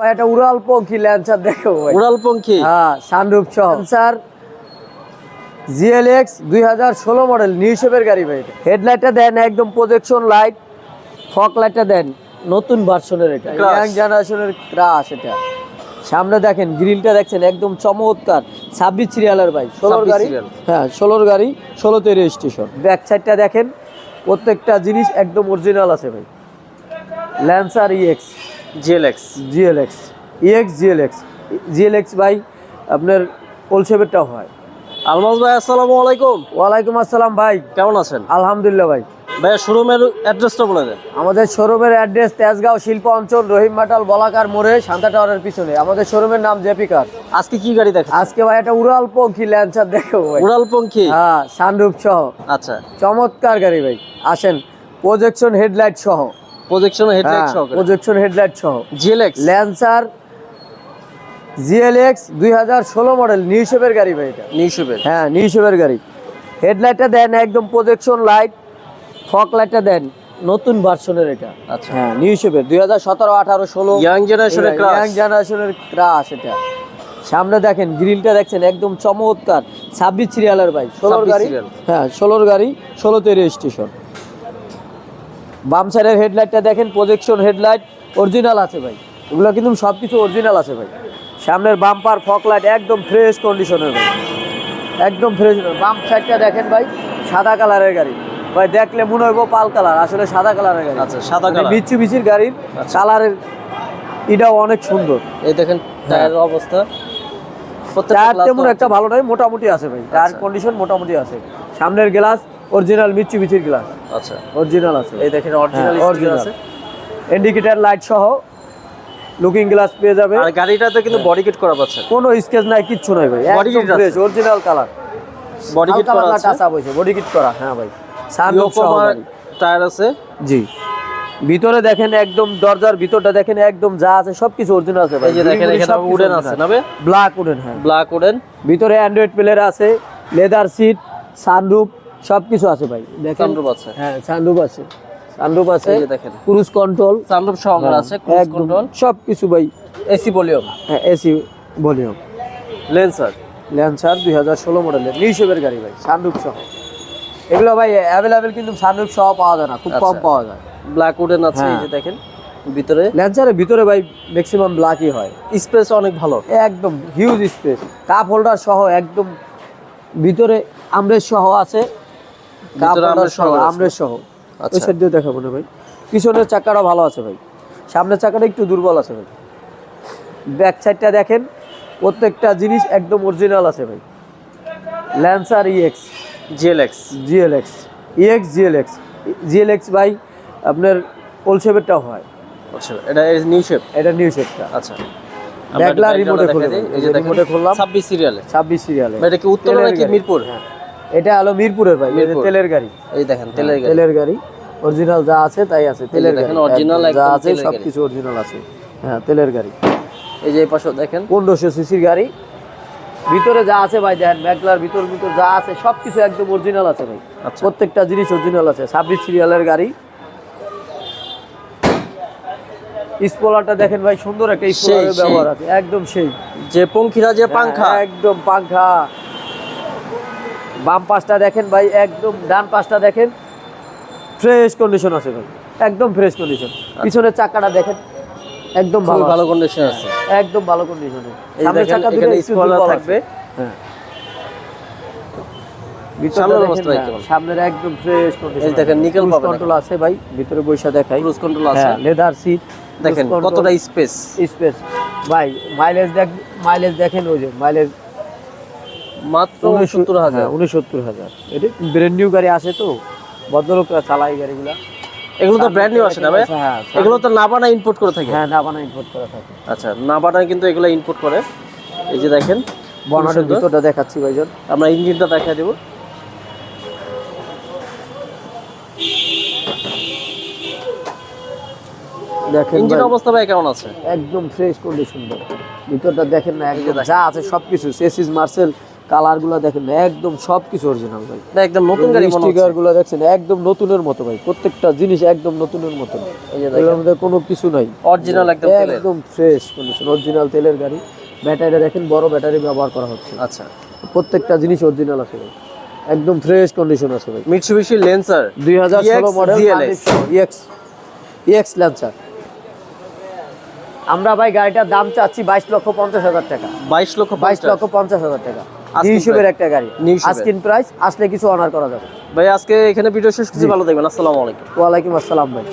ভাই একটা উড়াল পঙ্খী ল্যান্সার দেখো উড়াল পঙ্খী হ্যাঁ সানরুফ সহ। ল্যান্সার জিএলএক্স দুই হাজার ষোলো মডেল নিউ শেপের গাড়ি ভাই এটা। হেডলাইটটা দেন একদম প্রজেকশন লাইট ফক লাইটটা দেন নতুন ভার্সনের এটা। ইয়াং জেনারেশনের ক্রাশ এটা। সামনে দেখেন গ্রিলটা দেখছেন একদম চমৎকার। ছাব্বিশ সিরিয়ালের ভাই ষোলোর গাড়ি। হ্যাঁ ষোলোর গাড়ি ষোলোতে রেজিস্ট্রেশন ব্যাক সাইডটা দেখেন প্রত্যেকটা জিনিস একদম অরিজিনাল আছে ভাই। Lancer EX GLX. GLX. EX GLX. GLX ভাই আপনার ওলসেপেরটাও হয়। আলমাজ ভাই আসসালামু আলাইকুম। ওয়ালাইকুম আসসালাম ভাই। কেমন আছেন? আলহামদুলিল্লাহ ভাই। ভাই শোরুমের অ্যাড্রেসটা বলে দেন। আমাদের শোরুমের অ্যাড্রেস তেজগাঁও শিল্প অঞ্চল রহিম মাটাল বলাকার মোড়ে শান্তা টাওয়ারের পিছনে। আমাদের শোরুমের নাম জেপি কার। আজকে কি গাড়ি দেখা আজকে ভাই একটা উড়াল পঙ্খী ল্যান্সার দেখো ভাই। উড়াল পঙ্খী হ্যাঁ সানরুফ সহ। আচ্ছা। চমৎকার গাড়ি ভাই। আসেন প্রজেকশন হেডলাইট সহ। প্রজেকশন হেডলাইট হ্যাঁ, সহ প্রজেকশন হেডলাইট সহ। জিএলএক্স ল্যান্সার জিএলএক্স দুই হাজার ষোলো মডেল নিউ শেপের গাড়ি ভাই এটা। নিউ শেপের হ্যাঁ নিউ শেপের গাড়ি। হেডলাইটটা দেন একদম প্রজেকশন লাইট ফক লাইটটা দেন নতুন ভার্সনের এটা। আচ্ছা। হ্যাঁ নিউ শেপের দুই হাজার সতেরো আঠারো ষোলো। ইয়াং জেনারেশনের ইয়াং জেনারেশনের ক্রাশ এটা। সামনে দেখেন গ্রিলটা দেখছেন একদম চমৎকার। ছাব্বিশ সিরিয়ালের ভাই ষোলোর গাড়ি। হ্যাঁ ষোলোর গাড়ি ষোলোতে রেজিস্ট্রেশন বাম সাইডের হেডলাইটটা দেখেন প্রজেকশন হেডলাইট অরিজিনাল আছে ভাই। এগুলো কিন্তু সব কিছু অরিজিনাল আছে ভাই। সামনের বাম্পার ফক লাইট একদম ফ্রেশ কন্ডিশনের ভাই। একদম ফ্রেশ বাম সাইডটা দেখেন ভাই সাদা কালারের গাড়ি। ভাই দেখলে মনে হইব পাল কালার আসলে সাদা কালারের গাড়ি। আচ্ছা, সাদা colour। বিচ্ছু বিচির গাড়ির। কালারের এটাও অনেক সুন্দর। এই দেখেন টায়ারের অবস্থা। প্রত্যেকটা টায়ার তেমন একটা ভালো নয় মোটামুটি আছে ভাই। টায়ার আচ্ছা। কন্ডিশন মোটামুটি আছে। সামনের গ্লাস অরিজিনাল মিচ্ছু বিচির গ্লাস আচ্ছা। অরিজিনাল আছে। এই দেখেন অরিজিনাল অরিজিনাল আছে। ইন্ডিকেটার লাইট সহ লুকিং গ্লাস পেয়ে যাবে। আর গাড়িটাতে কিন্তু বডি কিট করা পাচ্ছে কোনো স্কেচ নাই কিচ্ছু নাই ভাই। একদম kit আছে। অরিজিনাল কালার বডি কিট করা আছে। আপ হইছে বডি কিট করা। হ্যাঁ ভাই। ইয়োকোমা টায়ার আছে। জি। ভিতরে দেখেন একদম দরজার ভিতরটা দেখেন একদম যা আছে সবকিছু অরিজিনাল আছে ভাই। এই যে দেখেন এখানে উডেন আছে না ব্ল্যাক উডেন হ্যাঁ। ব্ল্যাক উডেন ভিতরে অ্যান্ড্রয়েড প্লেয়ার আছে লেদার সিট সানরুফ সবকিছু আছে ভাই। দেখেন সানরুফ আছে। হ্যাঁ সানরুফ আছে। সানরুফ আছে দেখেন। ক্রুজ কন্ট্রোল সানরুফ সহকারে আছে ক্রুজ কন্ট্রোল সবকিছু ভাই। AC volume. AC volume. Lancer Lancer দুই হাজার ষোলো মডেলের নিউশেপের গাড়ি ভাই সানরুফ সহ। এগুলো ভাই অ্যাভেলেবেল কিন্তু সানরুফ সহ পাওয়া যায় না খুব কম আচ্ছা। পাওয়া যায়। ব্ল্যাক উডেন আছে এই হ্যাঁ। যে দেখেন ভিতরে। ল্যান্সারের ভিতরে ভাই ম্যাক্সিমাম ব্ল্যাকই হয়। স্পেস অনেক ভালো। একদম হিউজ স্পেস কাপ হোল্ডার সহ একদম ভিতরে আমরেজ সহ আছে। হোল্ডার সহ আচ্ছা। ওই সাইড দিয়ে দেখাবো না ভাই। পিছনের চাকাটা ভালো আছে ভাই। সামনের চাকাটা একটু দুর্বল আছে ভাই। ব্যাক সাইডটা দেখেন প্রত্যেকটা জিনিস একদম অরিজিনাল আছে ভাই। Lancer EX GLX GLX EX GLX GLX ভাই আপনার ওলসেপেরটাও হয়। আচ্ছা এটা নিউ শেপ এটা নিউ শেপটা আচ্ছা। রিমোটে খুলে। এই যে রিমোটে খুললাম। 26 সিরিয়ালে ছাব্বিশ সিরিয়ালে এটা কি উত্তর নাকি মিরপুর? হ্যাঁ। এটা হলো মিরপুরের ভাই এই যে তেলের গাড়ি। এই দেখেন তেলের গাড়ি। তেলের গাড়ি অরিজিনাল যা আছে তাই আছে তেলের দেখেন, একদম যা আছে গাড়ি। সবকিছু অরিজিনাল আছে। হ্যাঁ তেলের গাড়ি। এই যে পাশে দেখেন। পনেরোশো সিসির গাড়ি। ভিতরে যা আছে ভাই দেখেন ব্যাগলার ভিতর ভিতর যা আছে সবকিছু একদম অরিজিনাল আছে ভাই। আচ্ছা। প্রত্যেকটা জিনিস অরিজিনাল আছে। ছাব্বিশ সিরিয়ালের গাড়ি। স্পলারটা দেখেন ভাই সুন্দর একটা স্পলারের ব্যবহার আছে। একদম সেই। যে পঙ্খিরা যে পাংখা। হ্যাঁ, একদম পাংখা। বাম পাশটা দেখেন ভাই একদম ডান পাশটা দেখেন। ফ্রেশ কন্ডিশন আছে ভাই একদম ফ্রেশ কন্ডিশন পিছনের চাকাটা দেখেন একদম ভালো ভালো কন্ডিশন আছে। একদম ভালো কন্ডিশনে সামনের চাকা দুটো স্পয়লার থাকবে। হ্যাঁ। সামনের হ্যাঁ, একদম ফ্রেশ কন্ডিশন দেখেন, পাবেন কন্ট্রোল আছে ভাই ভিতরে বৈশা দেখাই। ক্রুজ কন্ট্রোল আছে। হ্যাঁ লেদার সিট দেখেন কতটা স্পেস স্পেস ভাই মাইলেজ দেখ মাইলেজ দেখেন ওই যে মাইলেজ মাত্র উনসত্তর হাজার। উনসত্তর হাজার। এটা ব্র্যান্ড নিউ গাড়ি আসে তো ভদ্রলোকরা চালায় গাড়িগুলা। এগুলো তো ব্র্যান্ড নিউ আসে না ভাই? হ্যাঁ এগুলো তো নাবানা ইম্পোর্ট করে থাকে? হ্যাঁ নাবানা ইম্পোর্ট করা থাকে। আচ্ছা নাবানা কিন্তু এগুলো ইম্পোর্ট করে। এই যে দেখেন বনাটের ভিতরটা দেখাচ্ছি ভাইজন। আমরা ইঞ্জিনটা দেখা দেবো। দেখেন ইঞ্জিন অবস্থা ভাই কেমন আছে? একদম ফ্রেশ কন্ডিশন ভিতরটা দেখেন না একদম যা আছে সবকিছু। সেসিস মার্সেল কালারগুলো দেখেন একদম সব কিছু অরিজিনাল ভাই একদম নতুন গাড়ি মনে হচ্ছে। স্টিকারগুলো দেখছেন একদম নতুনের মতো ভাই প্রত্যেকটা জিনিস একদম নতুনের মতো। এগুলোর দেখেন। মধ্যে কোনো কিছু নাই। অরিজিনাল একদম একদম ফ্রেশ কন্ডিশন অরিজিনাল তেলের গাড়ি। ব্যাটারিটা দেখেন বড় ব্যাটারি ব্যবহার করা হচ্ছে। আচ্ছা। প্রত্যেকটা জিনিস অরিজিনাল আছে ভাই। একদম ফ্রেশ কন্ডিশন আছে ভাই। মিটসুবিশি লেন্সার দুই হাজার ষোলো EX model GLS E X E X Lancer আমরা ভাই গাড়িটার দাম চাচ্ছি বাইশ লক্ষ পঞ্চাশ হাজার টাকা। বাইশ লক্ষ বাইশ লক্ষ পঞ্চাশ হাজার টাকা। হিসেবের একটা গাড়ি। আজকিন প্রাইস আসলে কিছু অনার করা যাবে। ভাই আজকে এখানে ভিডিও শেষ কিছু ভালো দেখবেন আসসালামু আলাইকুম। ওয়ালাইকুম আসসালাম ভাই।